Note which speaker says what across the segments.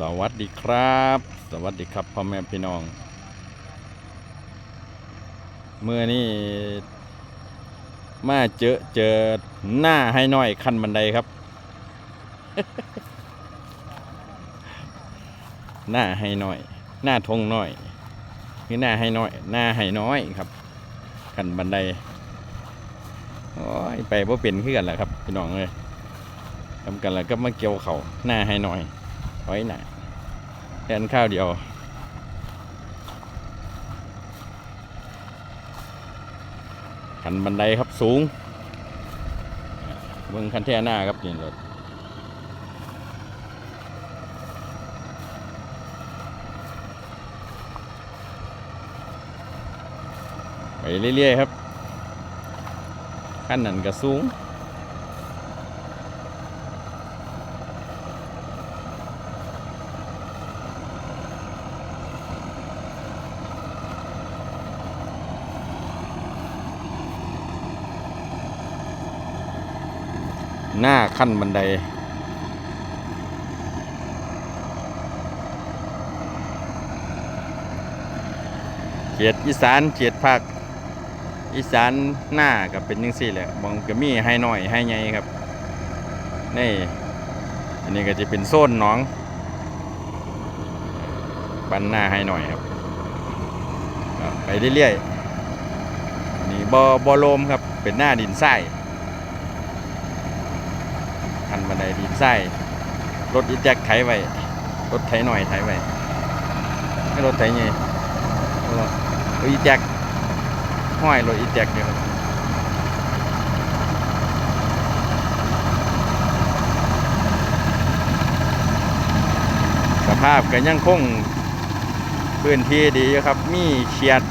Speaker 1: สวัสดีครับ สวัสดีครับพ่อแม่พี่น้อง เมื่อนี้มาเจอเจอหน้าให้น้อยขั้นบันไดครับ หน้าให้น้อย หน้าทงน้อยคือหน้าให้น้อย หน้าให้น้อยครับขั้นบันไดโอ้ยไปว่าเป็นขึ้นกันแหละครับพี่น้องเลยทำกันแล้วก็มาเกี่ยวเขาหน้าให้น้อย ถอยหน้าแทนข้าวเดียว ขันบันไดครับสูงเบิ่งคันแท่หน้าครับนี่รถไปเรื่อยๆครับขั้นนั้นก็สูง หน้าขั้นบันได เขียดอีสานเขียดภาคอีสานหน้ากับเป็นยังสี่แหละบางก็มีให้หน่อยให้ใหญ่ครับ นี่ อันนี้ก็จะเป็นโซนน้อง ปันหน้าให้หน่อยครับ ไปเรื่อยๆนี่บอบอลมครับ เป็นหน้าดินทราย บันไดดินไส้รถอีแจ็คไถไว้รถไถหน่อยไถไว้ให้รถไถไงรถอีแจ็คห้อยรถอีแจ็คเนี่ยครับสภาพก็ยังคงพื้นที่ดีครับ มีเขียด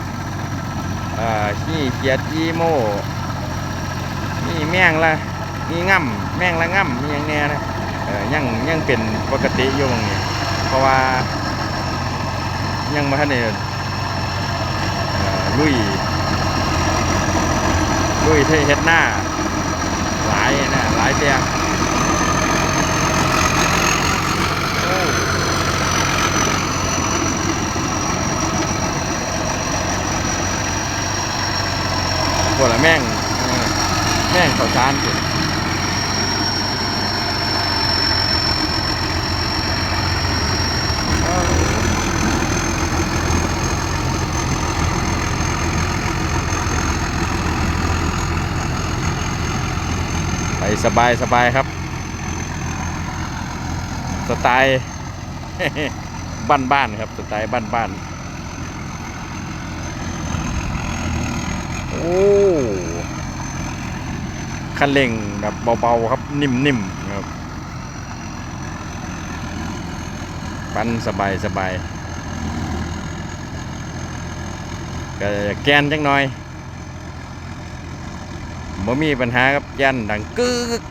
Speaker 1: อ่าขี้เขียดอีโม มีแมงละ มีง่ำแมงละง่ำมีอย่างเนี้ยนะเออยังยังเป็นปกติอยู่ตรงนี้เพราะว่า ยังมาทันได้เอ่อลุยลุยเทเฮ็ดหน้า หลายนะหลายเตียงปวดละแม่งแม่งข้าวสารสิไป สบายสบายครับ สไตล์บ้านบ้านๆครับสไตล์บ้านบ้านๆโอ้คันเร่งแบบเบาๆครับนิ่มๆครับปั้นสบายสบายก็แกนจังหน่อย บ่มีปัญหาครับยันดังกึก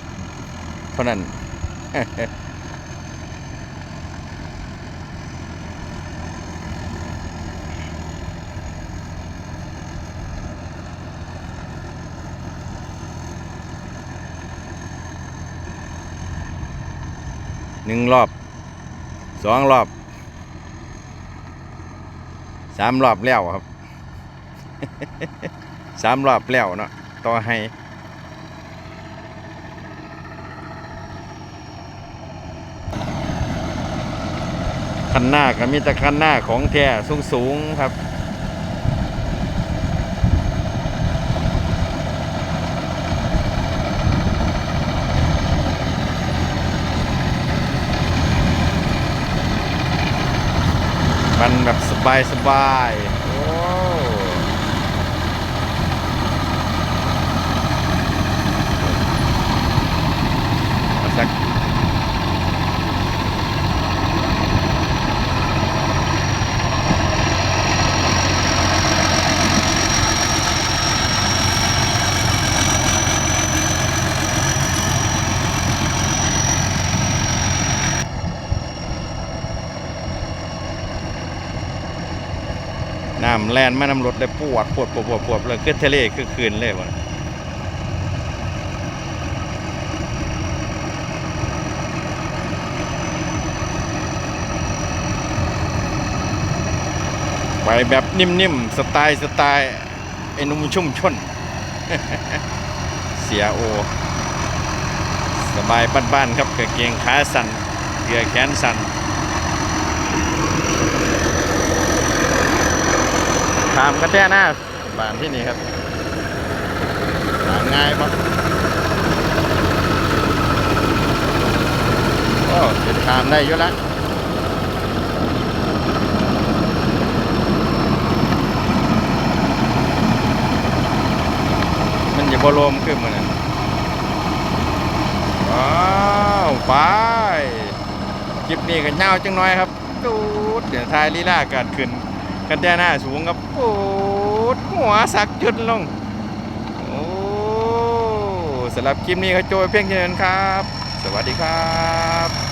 Speaker 1: เท่านั้นหนึ่งรอบสองรอบสามรอบแล้วครับสามรอบแล้วเนาะต่อให้ คันหน้าก็มีแต่คันหน้าของแท้สูงสูงๆครับมันแบบสบายสบาย แลนแม่น้ำรถได้ปวดปวดปวดปวดปวดเลยคือเทเลคือคืนเลยวันไปแบบนิ่มๆ สไตล์สไตล์ไอ้นุ่มชุ่มชน เสียโอ สบายบ้านๆครับกางเกงขาสัน่นเกืยแขนสัน่น ถามกันแท้หน้าบ้านที่นี่ครับถามง่ายปะโอ้เดินทางได้อยู่ละมันอย่าบรมขึ้นมานั่นว้าวไปคลิปนี้กันเงาจังน้อยครับตูดเดี๋ยวทายลีลาการขึ้น กันแด้หน้าสูงครับปูดหัวสักจุดลง โอ้สำหรับคลิปนี้เขาโจยเพียงแค่นั้นครับ สวัสดีครับ